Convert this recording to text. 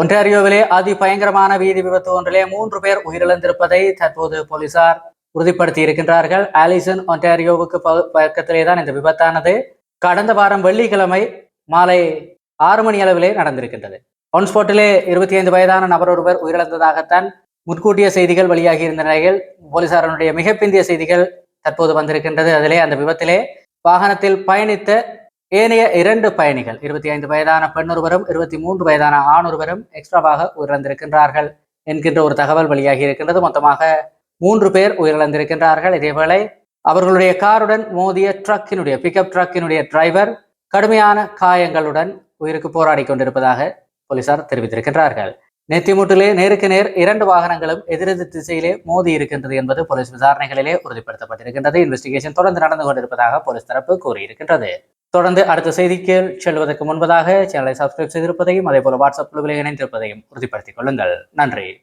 ஒன்டாரியோவிலே அதி பயங்கரமான வீதி விபத்து ஒன்றிலே மூன்று பேர் உயிரிழந்திருப்பதை தற்போது போலீசார் உறுதிப்படுத்தி இருக்கின்றார்கள் ஆலிசன் ஒன்டாரியோவுக்கு பக்கத்திலே தான் இந்த விபத்தானது. கடந்த வாரம் வெள்ளிக்கிழமை மாலை ஆறு மணி அளவிலே நடந்திருக்கின்றது. ஒன் ஸ்பாட்டிலே இருபத்தி ஐந்து வயதான நபர் ஒருவர் உயிரிழந்ததாகத்தான் முன்கூட்டிய செய்திகள் வெளியாகி இருந்த நிலையில் போலீசாரனுடைய மிக பிந்திய செய்திகள் தற்போது வந்திருக்கின்றது. அதிலே அந்த விபத்திலே வாகனத்தில் பயணித்த ஏனைய இரண்டு பயணிகள் இருபத்தி ஐந்து வயதான பெண்ணொருவரும் இருபத்தி மூன்று வயதான ஆணொருவரும் எக்ஸ்ட்ராவாக உயிரிழந்திருக்கின்றார்கள் என்கின்ற ஒரு தகவல் வெளியாகி இருக்கின்றது. மொத்தமாக மூன்று பேர் உயிரிழந்திருக்கின்றார்கள். இதேவேளை அவர்களுடைய காருடன் மோதிய ட்ரக்கினுடைய பிக்கப் ட்ரக்கினுடைய டிரைவர் கடுமையான காயங்களுடன் உயிருக்கு போராடி கொண்டிருப்பதாக போலீசார் தெரிவித்திருக்கின்றார்கள். நெத்திமுட்டிலே நேருக்கு நேர் இரண்டு வாகனங்களும் எதிரெதிர் திசையிலே மோதி இருக்கின்றது என்பது போலீஸ் விசாரணைகளிலே உறுதிப்படுத்தப்பட்டிருக்கின்றது. இன்வெஸ்டிகேஷன் தொடர்ந்து நடந்து கொண்டிருப்பதாக போலீஸ் தரப்பு கூறியிருக்கின்றது. தொடர்ந்து அடுத்த செய்திக்கு செல்வதற்கு முன்பதாக சேனலை சப்ஸ்கிரைப் செய்திருப்பதையும் அதே போல வாட்ஸ்அப் குழுவில் இணைந்திருப்பதையும் உறுதிப்படுத்திக் கொள்ளுங்கள். நன்றி.